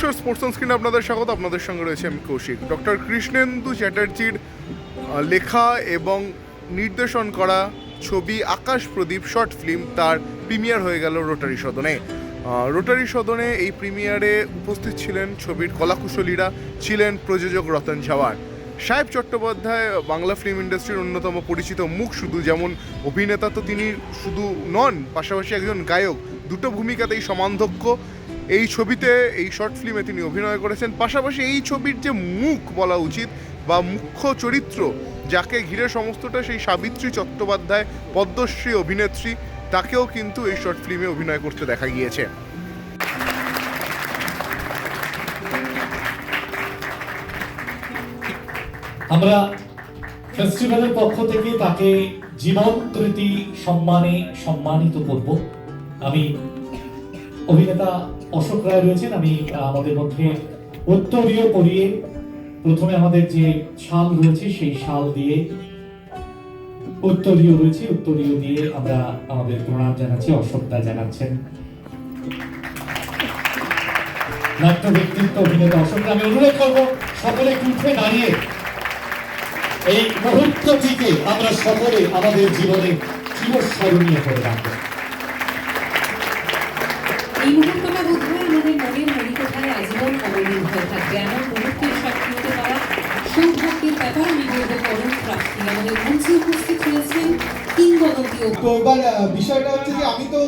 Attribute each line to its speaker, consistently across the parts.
Speaker 1: নমস্কার sports on স্ক্রিনে আপনাদের স্বাগত। আপনাদের সঙ্গে রয়েছে আমি কৌশিক। ডক্টর কৃষ্ণেন্দু চ্যাটার্জির লেখা এবং নির্দেশন করা ছবি আকাশ প্রদীপ শর্ট ফিল্ম তার প্রিমিয়ার হয়ে গেল রোটারি সদনে। রোটারি সদনে এই প্রিমিয়ারে উপস্থিত ছিলেন ছবির কলাকুশলীরা, ছিলেন প্রযোজক রতন ঝাওয়ার। সাহেব চট্টোপাধ্যায়, বাংলা ফিল্ম ইন্ডাস্ট্রির অন্যতম পরিচিত মুখ শুধু যেমন অভিনেতা তো তিনি শুধু নন, পাশাপাশি একজন গায়ক। দুটো ভূমিকাতেই সমানধক্ষ এই ছবিতে, এই শর্ট ফিল্মে তিনি অভিনয় করেছেন। পাশাপাশি এই ছবির যে মুখ বলা উচিত বা মুখ্য চরিত্র, যাকে ঘিরে সমস্তটা সেই সাবিত্রী চট্টোপাধ্যায়, পদ্মশ্রী অভিনেত্রী, তাকেও কিন্তু এই শর্ট ফিল্মে অভিনয় করতে দেখা গিয়েছে।
Speaker 2: আমরা ফেস্টিভ্যালের পক্ষ থেকে তাকে জীবন কৃতি সম্মানে সম্মানিত করব। আমি অভিনেতা অশোক রায় রয়েছেন। আমি আমাদের মধ্যে উত্তরীয় পরিয়ে প্রথমে আমাদের যে শাল রয়েছে, সেই শাল দিয়ে উত্তরীয় রয়েছে। উত্তরীয় দিয়ে আমরা আমাদের প্রণাম জানাচ্ছি, অশোক দা জানাচ্ছেন। নাট্য ব্যক্তিত্ব অভিনেতা অশোক আমি অনুরোধ করব সকলে উঠে দাঁড়িয়ে। এই মুহূর্তটিকে আমরা সকলে আমাদের জীবনে চিরস্মরণীয় করে রাখব।
Speaker 3: এই মুহূর্তটা বোধ হয় আমাদের মনের মণিকোঠায় আজীবন হয়ে থাকবে। এমন মুহূর্তের সাক্ষী হতে পারা সৌভাগ্যের ব্যাপার প্রাপ্তি। আমাদের মঞ্চে উপস্থিত হয়েছেন কিংবদন্তি
Speaker 4: তো এবার বিষয়টা হচ্ছে যে আমি তো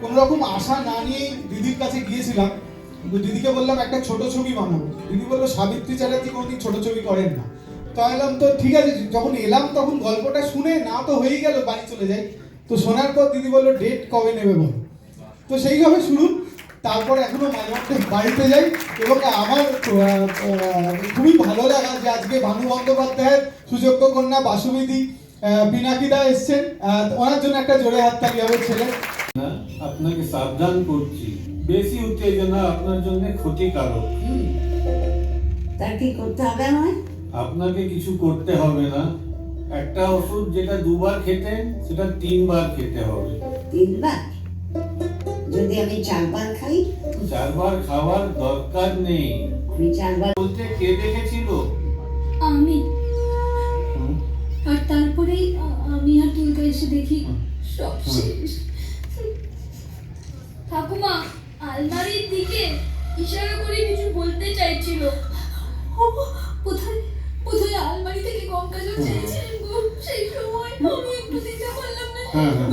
Speaker 4: কোন রকম আশা না নিয়ে দিদির কাছে গিয়েছিলাম। দিদিকে বললাম, একটা ছোট ছবি বানাবো দিদি বলল, সাবিত্রী চ্যাটার্জি কোনোদিন ছোট ছবি করেন না। তো আমি তো ঠিক আছে। যখন এলাম, তখন গল্পটা শুনে না তো হয়েই গেল, বাড়ি চলে যাই। তো শোনার পর দিদি বলল ডেট কবে নেবে বল? তো সেইভাবে শুরু। তারপর এখনও মাঝে মধ্যে বাড়িতে যাই এবং আমার খুবই ভালো লাগা যে আজকে ভানু বন্দ্যোপাধ্যায়ের সুযোগ্য কন্যা বাসুবিধি পিনাকিদা এসছেন। ওনার জন্য একটা জোরে হাততালি হবে ছেলে।
Speaker 5: না আপনাকে সাবধান করছি। বেশি উত্তেজনা আপনার জন্য ক্ষতিকারক।
Speaker 6: তার কি করতে হবে আমায়?
Speaker 5: আপনাকে কিছু করতে হবে না। একটা ওষুধ যেটা দুবার খেতেন সেটা তিনবার খেতে হবে।
Speaker 6: তিনবার? যদি আমি চারবার খাই?
Speaker 5: চারবার খাওয়ার দরকার নেই।
Speaker 6: আমি চারবার
Speaker 5: বলতে কে দেখেছিল?
Speaker 7: আমি। আর তারপরেই আমি আর তুলতে এসে দেখি সব শেষ। ঠাকুমা আলমারির দিকে ইশারা করে কিছু বলতে চাইছিল। কোথায় কোথায় আলমারি থেকে গঙ্গা জল চেয়েছিলেন সেই সময় আমি একটু দিতে পারলাম না।
Speaker 5: হ্যাঁ, হ্যাঁ।